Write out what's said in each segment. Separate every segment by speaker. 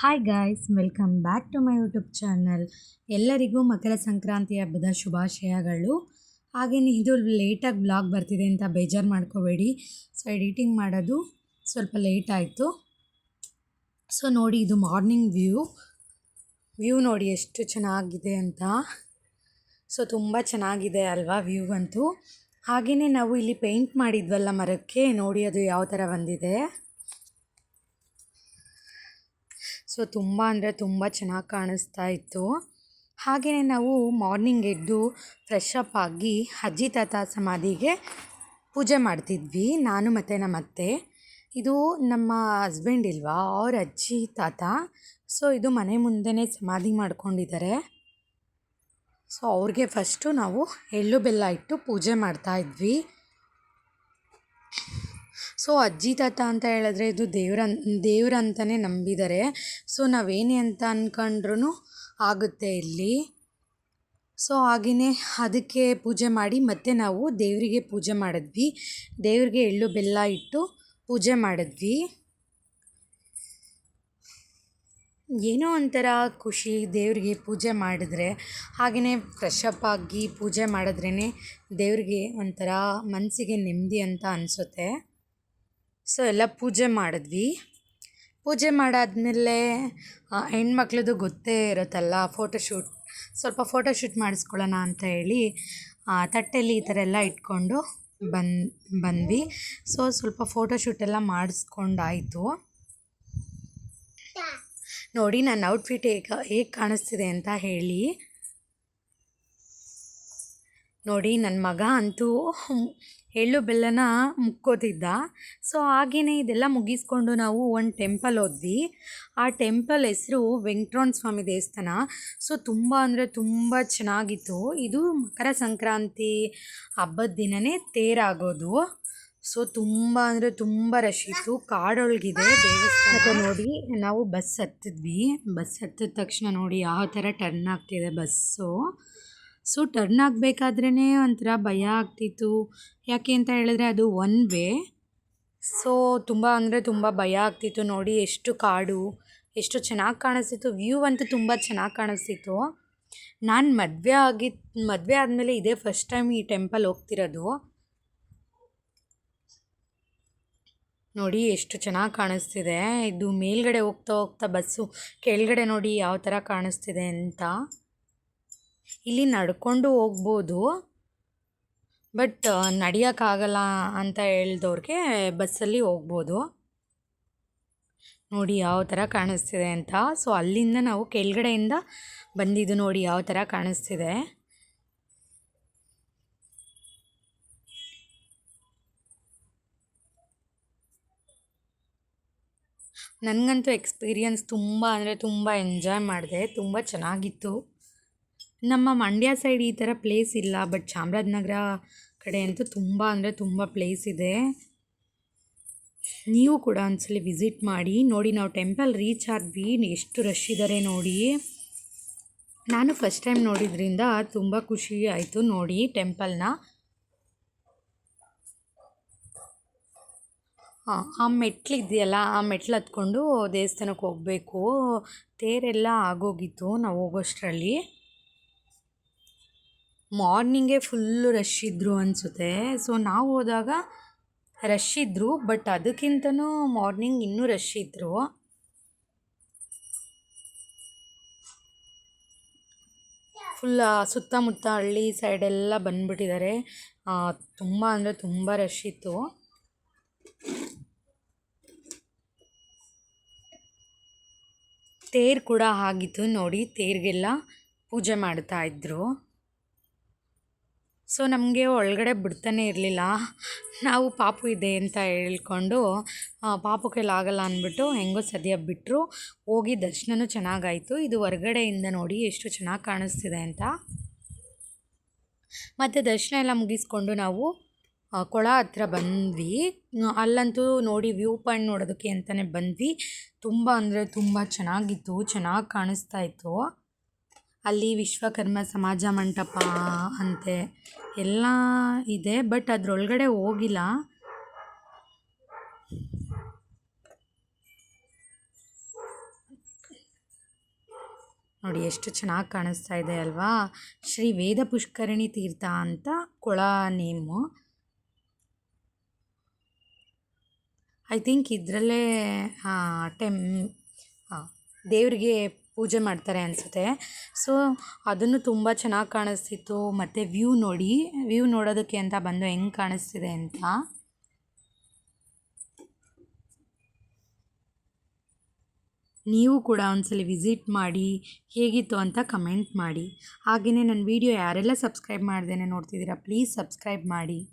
Speaker 1: Hi guys welcome back to my YouTube channel ಎಲ್ಲರಿಗೂ ಮಕರ ಸಂಕ್ರಾಂತಿ ಹಬ್ಬದ ಶುಭಾಶಯಗಳು. ಹಾಗೆಯೇ ಇದು ಲೇಟಾಗಿ ಬ್ಲಾಗ್ ಬರ್ತಿದೆ ಅಂತ ಬೇಜಾರು ಮಾಡ್ಕೋಬೇಡಿ. ಸೊ ಎಡಿಟಿಂಗ್ ಮಾಡೋದು ಸ್ವಲ್ಪ ಲೇಟ್ ಆಯಿತು. ಸೊ ನೋಡಿ ಇದು ಮಾರ್ನಿಂಗ್ ವ್ಯೂ ವ್ಯೂ ನೋಡಿ ಎಷ್ಟು ಚೆನ್ನಾಗಿದೆ ಅಂತ. ಸೊ ತುಂಬ ಚೆನ್ನಾಗಿದೆ ಅಲ್ವಾ ವ್ಯೂ ಅಂತೂ. ಹಾಗೆಯೇ ನಾವು ಇಲ್ಲಿ ಪೇಂಟ್ ಮಾಡಿದ್ವಲ್ಲ ಮರಕ್ಕೆ. ನೋಡಿ ಅದು ಯಾವ ಥರ ಬಂದಿದೆ. ಸೊ ತುಂಬ ಅಂದರೆ ತುಂಬ ಚೆನ್ನಾಗಿ ಕಾಣಿಸ್ತಾ ಇತ್ತು. ಹಾಗೆಯೇ ನಾವು ಮಾರ್ನಿಂಗ್ ಎದ್ದು ಫ್ರೆಶ್ ಅಪ್ ಆಗಿ ಅಜ್ಜಿ ತಾತ ಸಮಾಧಿಗೆ ಪೂಜೆ ಮಾಡ್ತಿದ್ವಿ. ನಾನು ಮತ್ತು ನಮ್ಮ ಅತ್ತೆ. ಇದು ನಮ್ಮ ಹಸ್ಬೆಂಡ್ ಇಲ್ವಾ? ಅವ್ರ ಅಜ್ಜಿ ತಾತ. ಸೊ ಇದು ಮನೆ ಮುಂದೆನೇ ಸಮಾಧಿ ಮಾಡ್ಕೊಂಡಿದ್ದಾರೆ. ಸೊ ಅವ್ರಿಗೆ ಫಸ್ಟು ನಾವು ಎಳ್ಳು ಬೆಲ್ಲ ಇಟ್ಟು ಪೂಜೆ ಮಾಡ್ತಾ ಇದ್ವಿ. ಸೊ ಅಜ್ಜಿ, ತಾತ ಅಂತ ಹೇಳಿದ್ರೆ ಇದು ದೇವ್ರ ದೇವ್ರಂತಲೇ ನಂಬಿದ್ದಾರೆ ಸೊ ನಾವೇನೇ ಅಂತ ಅಂದ್ಕೊಂಡ್ರೂ ಆಗುತ್ತೆ ಇಲ್ಲಿ. ಸೊ ಹಾಗೆಯೇ ಅದಕ್ಕೆ ಪೂಜೆ ಮಾಡಿ ಮತ್ತೆ ನಾವು ದೇವರಿಗೆ ಪೂಜೆ ಮಾಡಿದ್ವಿ. ದೇವರಿಗೆ ಎಳ್ಳು, ಬೆಲ್ಲ ಇಟ್ಟು ಪೂಜೆ ಮಾಡಿದ್ವಿ. ಏನೋ ಒಂಥರ ಖುಷಿ ದೇವರಿಗೆ ಪೂಜೆ ಮಾಡಿದ್ರೆ. ಹಾಗೆಯೇ ಫ್ರೆಶ್ ಅಪ್ ಆಗಿ ಪೂಜೆ ಮಾಡಿದ್ರೇ ದೇವ್ರಿಗೆ ಒಂಥರ ಮನಸ್ಸಿಗೆ ನೆಮ್ಮದಿ ಅಂತ ಅನಿಸುತ್ತೆ. ಸೊ ಎಲ್ಲ ಪೂಜೆ ಮಾಡಿದ್ವಿ. ಪೂಜೆ ಮಾಡಾದಮೇಲೆ ಹೆಣ್ಮಕ್ಳದ್ದು ಗೊತ್ತೇ ಇರುತ್ತಲ್ಲ ಫೋಟೋಶೂಟ್ ಸ್ವಲ್ಪ ಫೋಟೋಶೂಟ್ ಮಾಡಿಸ್ಕೊಳ್ಳೋಣ ಅಂತ ಹೇಳಿ ತಟ್ಟೆಯಲ್ಲಿ ಈ ಥರ ಎಲ್ಲ ಇಟ್ಕೊಂಡು ಬಂದು, ಬಂದ್ವಿ. ಸೊ ಸ್ವಲ್ಪ ಫೋಟೋಶೂಟ್ ಎಲ್ಲ ಮಾಡಿಸ್ಕೊಂಡಾಯಿತು. ನೋಡಿ, ನನ್ನ ಔಟ್ಫಿಟ್ ಹೇಗೆ ಹೇಗೆ ಕಾಣಿಸ್ತಿದೆ ಅಂತ ಹೇಳಿ. ನೋಡಿ, ನನ್ನ ಮಗ ಅಂತೂ ಎಳ್ಳು ಬೆಲ್ಲನ ಮುಕ್ಕೋತಿದ್ದ. ಸೊ ಹಾಗೆಯೇ ಇದೆಲ್ಲ ಮುಗಿಸ್ಕೊಂಡು ನಾವು ಒಂದು ಟೆಂಪಲ್ ಹೋದ್ವಿ. ಆ ಟೆಂಪಲ್ ಹೆಸರು ವೆಂಕಟರಮಣ ಸ್ವಾಮಿ ದೇವಸ್ಥಾನ. ಸೊ ತುಂಬ ಅಂದರೆ ತುಂಬ ಚೆನ್ನಾಗಿತ್ತು. ಇದು ಮಕರ ಸಂಕ್ರಾಂತಿ ಹಬ್ಬದ ದಿನವೇ ತೇರಾಗೋದು ಸೊ ತುಂಬ ಅಂದರೆ ತುಂಬ ರಶ್ ಇತ್ತು. ಕಾಡೊಳಗಿದೆ ದೇವಸ್ಥಾನ. ನೋಡಿ ನಾವು ಬಸ್ ಹತ್ತಿದ್ವಿ. ಬಸ್ ಹತ್ತಿದ ತಕ್ಷಣ ನೋಡಿ ಯಾವ ಥರ ಟರ್ನ್ ಆಗ್ತಿದೆ ಬಸ್ಸು. ಸೊ ಟರ್ನ್ ಆಗಬೇಕಾದ್ರೇ ಒಂಥರ ಭಯ ಆಗ್ತಿತ್ತು. ಯಾಕೆ ಅಂತ ಹೇಳಿದ್ರೆ ಅದು ಒನ್ ವೇ ಸೊ ತುಂಬ ಅಂದರೆ ತುಂಬ ಭಯ ಆಗ್ತಿತ್ತು ನೋಡಿ ಎಷ್ಟು ಕಾಡು, ಎಷ್ಟು ಚೆನ್ನಾಗಿ ಕಾಣಿಸ್ತಿತ್ತು. ವ್ಯೂ ಅಂತೂ ತುಂಬ ಚೆನ್ನಾಗಿ ಕಾಣಿಸ್ತಿತ್ತು. ನಾನು ಮದುವೆ ಆಗಿ, ಮದುವೆ ಆದಮೇಲೆ ಇದೇ ಫಸ್ಟ್ ಟೈಮ್ ಈ ಟೆಂಪಲ್ ಹೋಗ್ತಿರೋದು. ನೋಡಿ ಎಷ್ಟು ಚೆನ್ನಾಗಿ ಕಾಣಿಸ್ತಿದೆ. ಇದು ಮೇಲ್ಗಡೆ ಹೋಗ್ತಾ ಹೋಗ್ತಾ ಬಸ್ಸು, ಕೆಳಗಡೆ ನೋಡಿ ಯಾವ ಥರ ಕಾಣಿಸ್ತಿದೆ ಅಂತ. ಇಲ್ಲಿ ನಡ್ಕೊಂಡು ಹೋಗ್ಬೋದು. ಬಟ್ ನಡೆಯೋಕ್ಕಾಗಲ್ಲ ಅಂತ ಹೇಳ್ದವ್ರಿಗೆ ಬಸ್ಸಲ್ಲಿ ಹೋಗ್ಬೋದು. ನೋಡಿ ಯಾವ ಥರ ಕಾಣಿಸ್ತಿದೆ ಅಂತ. ಸೊ, ಅಲ್ಲಿಂದ ನಾವು ಕೆಳಗಡೆಯಿಂದ ಬಂದಿದ್ದು ನೋಡಿ ಯಾವ ಥರ ಕಾಣಿಸ್ತಿದೆ. ನನಗಂತೂ ಎಕ್ಸ್ಪೀರಿಯನ್ಸ್ ತುಂಬ, ಅಂದರೆ ತುಂಬ ಎಂಜಾಯ್ ಮಾಡಿದೆ. ತುಂಬ ಚೆನ್ನಾಗಿತ್ತು. ನಮ್ಮ ಮಂಡ್ಯ ಸೈಡ್ ಈ ಥರ ಪ್ಲೇಸ್ ಇಲ್ಲ ಬಟ್ ಚಾಮರಾಜನಗರ ಕಡೆ ಅಂತೂ ತುಂಬ ಅಂದರೆ ತುಂಬ ಪ್ಲೇಸ್ ಇದೆ. ನೀವು ಕೂಡ ಒಂದ್ಸಲಿ ವಿಸಿಟ್ ಮಾಡಿ, ನೋಡಿ ನಾವು ಟೆಂಪಲ್ ರೀಚ್ ಆದ್ವಿ, ಎಷ್ಟು ರಶ್ ಇದ್ದಾರೆ ನೋಡಿ. ನಾನು ಫಸ್ಟ್ ಟೈಮ್ ನೋಡಿದ್ರಿಂದ ತುಂಬ ಖುಷಿ ಆಯಿತು ನೋಡಿ ಟೆಂಪಲ್ನ ಆ ಮೆಟ್ಲಿದೆಯಲ್ಲ ಆ ಮೆಟ್ಲು ಹತ್ಕೊಂಡು ದೇವಸ್ಥಾನಕ್ಕೆ ಹೋಗಬೇಕು. ತೇರೆಲ್ಲ ಆಗೋಗಿತ್ತು ನಾವು ಹೋಗೋಷ್ಟರಲ್ಲಿ. ಮಾರ್ನಿಂಗೇ ಫುಲ್ಲು ರಶ್ ಇದ್ದರು ಅನಿಸುತ್ತೆ. ಸೊ, ನಾವು ಹೋದಾಗ ರಶ್ ಇದ್ದರು ಬಟ್ ಅದಕ್ಕಿಂತನೂ ಮಾರ್ನಿಂಗ್ ಇನ್ನೂ ರಶ್ ಇದ್ದರು ಫುಲ್ ಸುತ್ತಮುತ್ತ ಹಳ್ಳಿ ಸೈಡೆಲ್ಲ ಬಂದುಬಿಟ್ಟಿದ್ದಾರೆ. ತುಂಬ ಅಂದರೆ ತುಂಬ ರಶ್ ಇತ್ತು. ತೇರು ಕೂಡ ಆಗಿತ್ತು ನೋಡಿ, ತೇರಿಗೆಲ್ಲ ಪೂಜೆ ಮಾಡ್ತಾ ಇದ್ದರು ಸೊ ನಮಗೆ ಒಳಗಡೆ ಬಿಡ್ತಾನೆ ಇರಲಿಲ್ಲ. ನಾವು ಪಾಪು ಇದೆ ಅಂತ ಹೇಳ್ಕೊಂಡು ಪಾಪು ಕೈಲಾಗಲ್ಲ ಅಂದ್ಬಿಟ್ಟು ಹೆಂಗೋ ಸದ್ಯ ಬಿಟ್ಟರು ಹೋಗಿ ದರ್ಶನವೂ ಚೆನ್ನಾಗಾಯಿತು. ಇದು ಹೊರಗಡೆಯಿಂದ ನೋಡಿ ಎಷ್ಟು ಚೆನ್ನಾಗಿ ಕಾಣಿಸ್ತಿದೆ ಅಂತ. ಮತ್ತು ದರ್ಶನ ಎಲ್ಲ ಮುಗಿಸ್ಕೊಂಡು ನಾವು ಕೊಳ ಹತ್ರ ಬಂದ್ವಿ. ಅಲ್ಲಂತೂ ನೋಡಿ ವ್ಯೂ ಪಾಯಿಂಟ್ ನೋಡೋದಕ್ಕೆ ಅಂತಲೇ ಬಂದ್ವಿ. ತುಂಬ ಅಂದರೆ ತುಂಬ ಚೆನ್ನಾಗಿತ್ತು, ಚೆನ್ನಾಗಿ ಕಾಣಿಸ್ತಾ ಇತ್ತು. ಅಲ್ಲಿ ವಿಶ್ವಕರ್ಮ ಸಮಾಜ ಮಂಟಪ ಅಂತೆ ಎಲ್ಲ ಇದೆ ಬಟ್ ಅದರೊಳಗಡೆ ಹೋಗಿಲ್ಲ. ನೋಡಿ, ಎಷ್ಟು ಚೆನ್ನಾಗಿ ಕಾಣಿಸ್ತಾ ಇದೆ ಅಲ್ವಾ? ಶ್ರೀ ವೇದ ಪುಷ್ಕರಣಿ ತೀರ್ಥ ಅಂತ ಕೊಳ ನೇಮು. ಐ ಥಿಂಕ್ ಇದರಲ್ಲೇ ಟೆಮ್ ದೇವರಿಗೆ ಪೂಜೆ ಮಾಡ್ತಾರೆ ಅನಿಸುತ್ತೆ. ಸೊ, ಅದನ್ನು ತುಂಬ ಚೆನ್ನಾಗಿ ಕಾಣಿಸ್ತಿತ್ತು. ಮತ್ತು ವ್ಯೂ ನೋಡಿ, ವ್ಯೂ ನೋಡೋದಕ್ಕೆ ಅಂತ ಬಂದು ಹೆಂಗೆ ಕಾಣಿಸ್ತಿದೆ ಅಂತ. ನೀವು ಕೂಡ ಒಂದ್ಸಲ ವಿಸಿಟ್ ಮಾಡಿ, ಹೇಗಿತ್ತು ಅಂತ ಕಮೆಂಟ್ ಮಾಡಿ. ಹಾಗೆಯೇ ನನ್ನ ವಿಡಿಯೋ ಯಾರೆಲ್ಲ ಸಬ್ಸ್ಕ್ರೈಬ್ ಮಾಡ್ದೇನೆ ನೋಡ್ತಿದ್ದೀರಾ, ಪ್ಲೀಸ್ ಸಬ್ಸ್ಕ್ರೈಬ್ ಮಾಡಿ.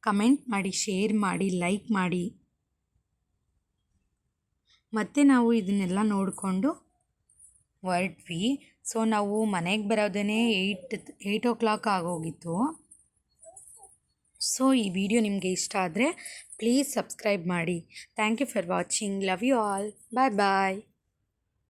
Speaker 1: ಕಮೆಂಟ್ ಮಾಡಿ, ಶೇರ್ ಮಾಡಿ, ಲೈಕ್ ಮಾಡಿ. ಮತ್ತೆ ನಾವು ಇದನ್ನೆಲ್ಲ ನೋಡಿಕೊಂಡು ಹೊರಟ್ವಿ. ಸೊ ನಾವು ಮನೆಗೆ ಬರೋದೇ ಏಯ್ಟ್ ಏಯ್ಟ್ ಓ ಕ್ಲಾಕ್ ಆಗೋಗಿತ್ತು. ಸೊ ಈ ವಿಡಿಯೋ ನಿಮಗೆ ಇಷ್ಟ ಆದರೆ ಪ್ಲೀಸ್ ಸಬ್ಸ್ಕ್ರೈಬ್ ಮಾಡಿ. Thank you for watching love you all bye bye